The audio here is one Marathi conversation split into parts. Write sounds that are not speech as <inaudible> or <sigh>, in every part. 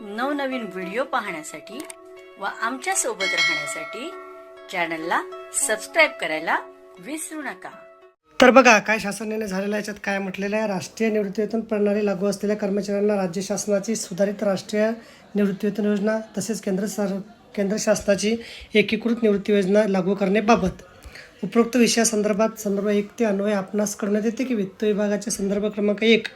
नवनवीन व्हिडिओ पाहण्यासाठी व आमच्यासोबत राहण्यासाठी चॅनलला सबस्क्राईब करायला विसरू नका. तर बघा काय शासनाने झालेलं याच्यात काय म्हटलेलं आहे? राष्ट्रीय निवृत्तीवेतन प्रणाली लागू असलेल्या कर्मचाऱ्यांना राज्य शासनाची सुधारित राष्ट्रीय निवृत्तीवेतन योजना तसेच केंद्र सर केंद्र शासनाची एकीकृत निवृत्ती योजना लागू करण्याबाबत. उपरोक्त विषयासंदर्भात संदर्भ एक ते अन्वय आपणास करण्यात येते की वित्त विभागाचे संदर्भ क्रमांक एक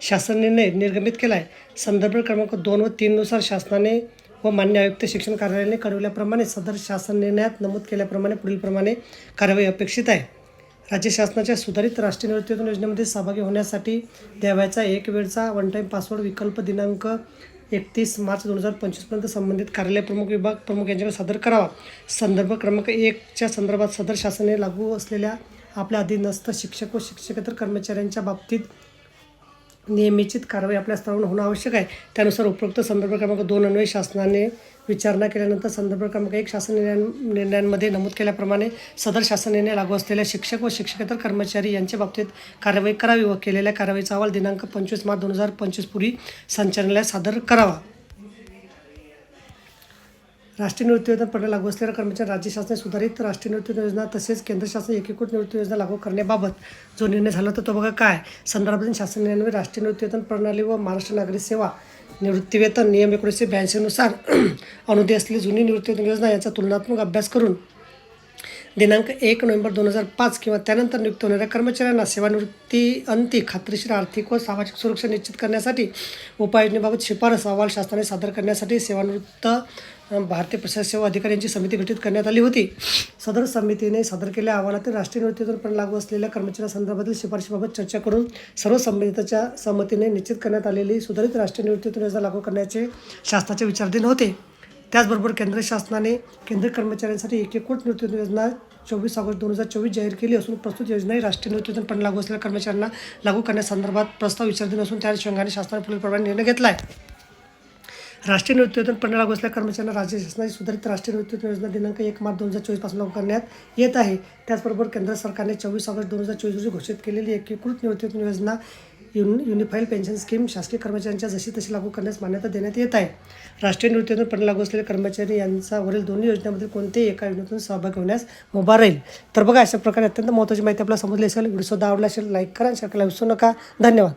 शासन निर्णय निर्गमित केला आहे संदर्भ क्रमांक दोन व तीननुसार शासनाने व मान्य आयुक्त शिक्षण कार्यालयाने कळवल्याप्रमाणे सदर शासन निर्णयात नमूद केल्याप्रमाणे पुढीलप्रमाणे कारवाई अपेक्षित आहे. राज्य शासनाच्या सुधारित राष्ट्रीय निवृत्तीवेतन योजनेमध्ये सहभागी होण्यासाठी द्यावयाचा एक वेळचा वन टाईम पासवर्ड विकल्प दिनांक एकतीस मार्च दोन हजार पंचवीसपर्यंत संबंधित कार्यालय प्रमुख विभाग प्रमुख यांच्याकडे सादर करावा. संदर्भ क्रमांक एकच्या संदर्भात सदर शासनाने लागू असलेल्या आपल्या अधीनस्थ शिक्षक व शिक्षकेतर कर्मचाऱ्यांच्या बाबतीत नियमित कारवाई आपल्या स्तरावरून होणं आवश्यक आहे. त्यानुसार उपरोक्त संदर्भ क्रमांक दोन अन्वय शासनाने विचारणा केल्यानंतर संदर्भ क्रमांक एक शासन निर्णयांमध्ये नमूद केल्याप्रमाणे सदर शासन निर्णय लागू असलेल्या शिक्षक व शिक्षकेतर कर्मचारी यांच्या बाबतीत कारवाई करावी व केलेल्या कारवाईचा अहवाल दिनांक पंचवीस मार्च दोन हजार पंचवीस पूर्वी संचालनालयात सादर करावा. राष्ट्रीय निवृत्तीवेतन प्रणाली लागू असलेल्या कर्मचारी राज्य शासनाने सुधारित राष्ट्रीय निवृत्ती योजना तसेच केंद्र शासन एकीकृत निवृत्ती योजना लागू करण्याबाबत जो निर्णय झाला होता तो बघा काय? संदर्भातील शासन निर्णय राष्ट्रीय निवृत्तीवेतन प्रणाली व महाराष्ट्र नागरिक सेवा निवृत्तीवेतन नियम एकोणीसशे ब्याऐंशीनुसार <clears throat> अनुदी असलेली जुनी निवृत्तीवेतन योजना याचा तुलनात्मक अभ्यास करून दिनांक एक नोव्हेंबर दोन हजार पाच किंवा त्यानंतर नियुक्त होणाऱ्या कर्मचाऱ्यांना सेवानिवृत्ती अंती खात्रीशीर आर्थिक व सामाजिक सुरक्षा निश्चित करण्यासाठी उपाययोजनेबाबत शिफारस अहवाल शासनाने सादर करण्यासाठी सेवानिवृत्त भारतीय प्रशासक सेवा अधिकाऱ्यांची समिती गठीत करण्यात आली होती. सदर समितीने सादर केलेल्या अहवालातील राष्ट्रीय निवृत्तीतून पण लागू असलेल्या कर्मचाऱ्यांसंदर्भातील शिफारशीबाबत चर्चा करून सर्व संबंधिताच्या संमतीने निश्चित करण्यात आलेली सुधारित राष्ट्रीय निवृत्तीतून योजना लागू करण्याचे शासनाचे विचाराधीन होते. त्याचबरोबर केंद्र शासनाने केंद्रीय कर्मचाऱ्यांसाठी एकीकृत नृत्य योजना चोवीस ऑगस्ट दोन हजार चोवीस जाहीर केली असून प्रस्तुत योजना ही राष्ट्रीय निवृत्तीवेतन पण लागू असलेल्या कर्मचाऱ्यांना लागू करण्यासंदर्भात प्रस्ताव विचारधीन असून त्या अनुषंगाने शासनाने पुढीलप्रमाणे निर्णय घेतला आहे राष्ट्रीय निवृत्तीवेतन प्रणाली लागू असलेल्या कर्मचाऱ्यांना राज्य शासनाची सुधारित राष्ट्रीय निवृत्तीवेतन योजना दिनांक एक मार्च दोन हजार चोवीसपासून लागू करण्यात येत आहे. त्याचबरोबर केंद्र सरकारने चोवीस ऑगस्ट दोन हजार चोवीस रोजी घोषित केलेली एकीकृत निवृत्तीवेतन योजना युन युनिफाईड पेन्शन स्कीम शासकीय कर्मचाऱ्यांच्या जशी तशी लागू करण्यास मान्यता देण्यात येत आहे. राष्ट्रीय निवृत्तीवेतन पण लागू असलेले कर्मचारी यांचा वरील दोन्ही योजनांमध्ये कोणत्याही एका योजनेतून सहभागी होण्यास मुभा राहील. तर बघा अशा प्रकारे अत्यंत महत्त्वाची माहिती आपल्याला समजली असेल. व्हिडिओ सुद्धा आवडला असेल लाईक करा शेअर करायला विसरू नका. धन्यवाद.